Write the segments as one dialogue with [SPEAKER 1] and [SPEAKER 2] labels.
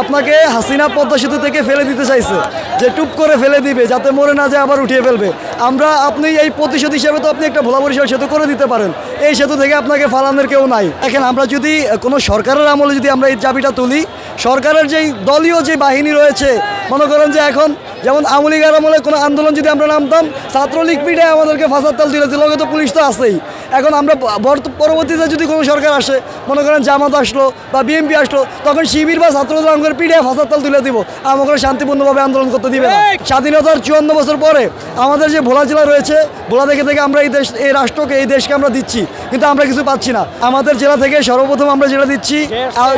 [SPEAKER 1] আপনাকে হাসিনা পদ্মা সেতু থেকে ফেলে দিতে চাইছে, যে টুপ করে ফেলে দিবে, যাতে মরে না যায় আবার উঠিয়ে ফেলবে। আমরা আপনি এই প্রতিশোধ হিসেবে তো আপনি একটা ভোলা বরিশাল সেতু করে দিতে পারেন। এই সেতু থেকে আপনাকে ফালানোর কেউ নাই। এখন আমরা যদি কোনো সরকারের আমলে যদি আমরা এই চাবিটা তুলি, সরকারের যেই দলীয় যে বাহিনী রয়েছে, মনে করেন যে এখন যেমন আমলিগার আমলে কোনো আন্দোলন যদি আমরা নামতাম ছাত্রলীগ পিঠে আমাদেরকে ফাঁসার তাল দিলে দিল তো পুলিশ তো আসেই এখন আমরা বর্ত- পরবর্তীতে যদি কোনো সরকার আসে মনে করেন জামাত আসলো বা বিএনপি আসলো তখন শিবির বা ছাত্রদের আমাদের পিঠে ফাঁসার তাল তুলে দিব। আমাকে শান্তিপূর্ণভাবে আন্দোলন করতে দিবে না। স্বাধীনতার চুয়ান্ন বছর পরে আমাদের যে ভোলা জেলা রয়েছে ভোলা থেকে থেকে আমরা এই দেশ এই রাষ্ট্রকে এই দেশকে আমরা দিচ্ছি কিন্তু আমরা কিছু পাচ্ছি না। আমাদের জেলা থেকে সর্বপ্রথম আমরা যেটা দিচ্ছি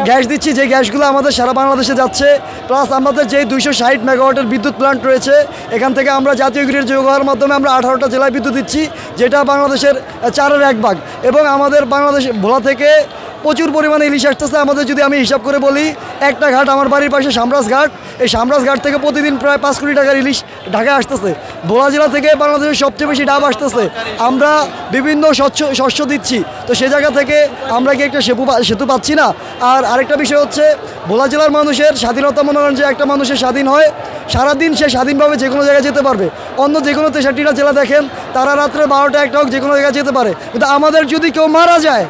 [SPEAKER 1] গ্যাস দিচ্ছি যে গ্যাসগুলো আমাদের সারা বাংলাদেশে যাচ্ছে প্লাস আমাদের যে দুইশো ষাট মেগাওয়াটের বিদ্যুৎ প্ল্যান্ট রয়েছে। এখান থেকে আমরা জাতীয় গ্রিড যোগ হওয়ার মাধ্যমে আমরা আঠারোটা জেলায় বিদ্যুৎ দিচ্ছি, যেটা বাংলাদেশের চারের এক ভাগ। এবং আমাদের বাংলাদেশ, ভোলা থেকে প্রচুর পরিমাণে ইলিশ আসতেছে। আমাদের যদি আমি হিসাব করে বলি, একটা ঘাট আমার বাড়ির পাশে সামরাজ ঘাট। এই সামরাজ ঘাট থেকে প্রতিদিন প্রায় পাঁচ কোটি টাকার ইলিশ ঢাকায় আসতেছে। ভোলা জেলা থেকে বাংলাদেশের সবচেয়ে বেশি ডাব আসতেছে। আমরা বিভিন্ন শস্য শস্য দিচ্ছি। তো সে জায়গা থেকে আমরা কি একটা সেতু সেতু পাচ্ছি না? আর আরেকটা বিষয় হচ্ছে, ভোলা জেলার মানুষের স্বাধীনতা মনে করেন যে একটা মানুষের স্বাধীন হয়, সারাদিন সে স্বাধীনভাবে যে কোনো জায়গায় যেতে পারবে। অন্য যে কোনো তেষট্টিটা জেলা দেখেন, তারা রাত্রে বারোটা একটা হোক, যে কোনো জায়গায় যেতে পারে। কিন্তু আমাদের যদি কেউ মারা যায়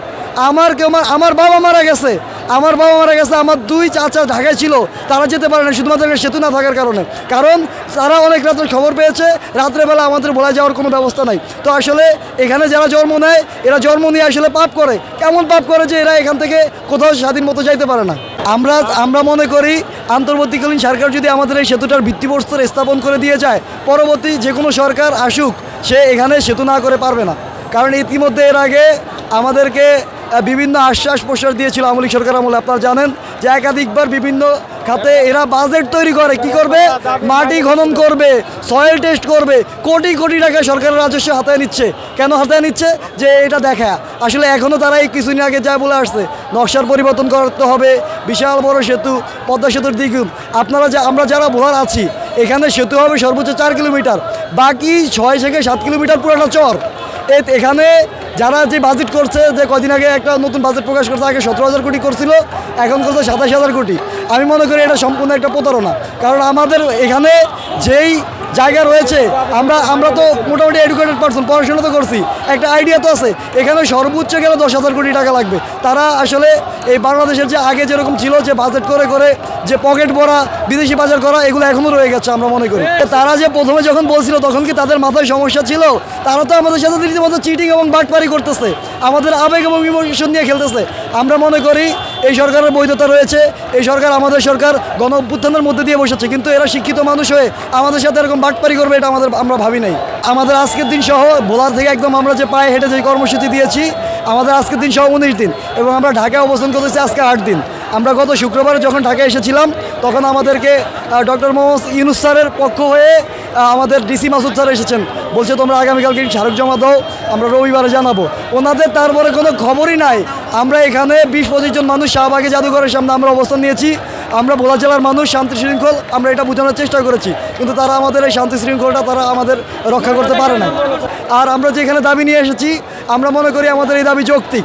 [SPEAKER 1] আমার কেউ আমার বাবা মারা গেছে। আমার বাবা মারা গেছে, আমার দুই চাচা ঢাকায় ছিল, তারা যেতে পারে না, শুধুমাত্র সেতু না থাকার কারণে। কারণ তারা অনেক রাত্রে খবর পেয়েছে, রাত্রেবেলা আমাদের বলা যাওয়ার কোনো ব্যবস্থা নাই। তো আসলে এখানে যারা জন্ম নেয়, এরা জন্ম নিয়ে আসলে পাপ করে। কেমন পাপ করে যে এরা এখান থেকে কোথাও স্বাধীন মতো যাইতে পারে না। আমরা আমরা মনে করি, আন্তর্বর্তীকালীন সরকার যদি আমাদের এই সেতুটার ভিত্তিপ্রস্তর স্থাপন করে দিয়ে যায়, পরবর্তী যে কোনো সরকার আসুক, সে এখানে সেতু না করে পারবে না। কারণ ইতিমধ্যে এর আগে আমাদেরকে বিভিন্ন আশ্বাস প্রশ্বাস দিয়েছিল আমলিক সরকার আমলে। আপনারা জানেন যে একাধিকবার বিভিন্ন খাতে এরা বাজেট তৈরি করে। কি করবে? মাটি খনন করবে সয়েল টেস্ট করবে। কোটি কোটি টাকা সরকারের রাজস্ব হাতায় নিচ্ছে। কেন হাতায় নিচ্ছে? যে এটা দেখা। আসলে এখনও তারা এই কিছুদিন আগে যা বলে আসছে, নকশার পরিবর্তন করতে হবে, বিশাল বড় সেতু, পদ্মা সেতুর দ্বিগুণ। আপনারা যা আমরা যারা ভোলার আছি, এখানে সেতু হবে সর্বোচ্চ চার কিলোমিটার। বাকি ছয় থেকে সাত কিলোমিটার পুরোটা চর। এখানে যারা যে বাজেট করছে, যে কদিন আগে একটা নতুন বাজেট প্রকাশ করছে, আগে সতেরো হাজার কোটি করছিল, এখন করছে সাতাশ হাজার কোটি। আমি মনে করি এটা সম্পূর্ণ একটা প্রতারণা। কারণ আমাদের এখানে যেই জায়গা রয়েছে। আমরা আমরা তো মোটামুটি এডুকেটেড পার্সন পড়াশোনা তো করছি। একটা আইডিয়া তো আছে। এখানে সর্বোচ্চ গেলে দশ হাজার কোটি টাকা লাগবে। তারা আসলে এই বাংলাদেশের যে আগে যেরকম ছিল যে বাজেট করে করে যে পকেট ভরা, বিদেশি বাজার করা, এগুলো এখনও রয়ে গেছে আমরা মনে করি। তারা যে প্রথমে যখন বলছিল তখন কি তাদের মাথায় সমস্যা ছিল? তারা তো আমাদের সাথে রীতিমতো চিটিং এবং বাটপারি করতেছে। আমাদের আবেগ এবং ইমোশন নিয়ে খেলতেছে। আমরা মনে করি এই সরকারের বৈধতা রয়েছে, এই সরকার আমাদের সরকার গণ অভ্যুত্থানের মধ্যে দিয়ে বসেছে, কিন্তু এরা শিক্ষিত মানুষ হয়ে আমাদের সাথে এরকম বাটপারি করবে এটা আমাদের, আমরা ভাবি নাই। আমাদের আজকের দিন সহ ভোলার থেকে একদম আমরা যে পায়ে হেঁটে যে কর্মসূচি দিয়েছি, আমাদের আজকের দিন সহ উনিশ দিন এবং আমরা ঢাকায় অবস্থান করতেছি আজকে আট দিন। আমরা গত শুক্রবার যখন ঢাকায় এসেছিলাম, তখন আমাদেরকে ডক্টর মোহাম্মদ ইউনুস স্যারের পক্ষ হয়ে আমাদের ডিসি মাসুদ স্যার এসেছেন। বলছে, তোমরা আগামীকালকে স্মারক জমা দাও, আমরা রবিবারে জানাব। ওনাদের তারপরে কোনো খবরই নাই। আমরা এখানে বিশ পঁচিশ জন মানুষ শাহবাগে জাদুঘরের সামনে আমরা অবস্থান নিয়েছি। আমরা ভোলা জেলার মানুষ, শান্তি শৃঙ্খল, আমরা এটা বোঝানোর চেষ্টা করেছি। কিন্তু তারা আমাদের এই শান্তি শৃঙ্খলটা তারা আমাদের রক্ষা করতে পারে না আর আমরা যেখানে দাবি নিয়ে এসেছি, আমরা মনে করি আমাদের এই দাবি যৌক্তিক।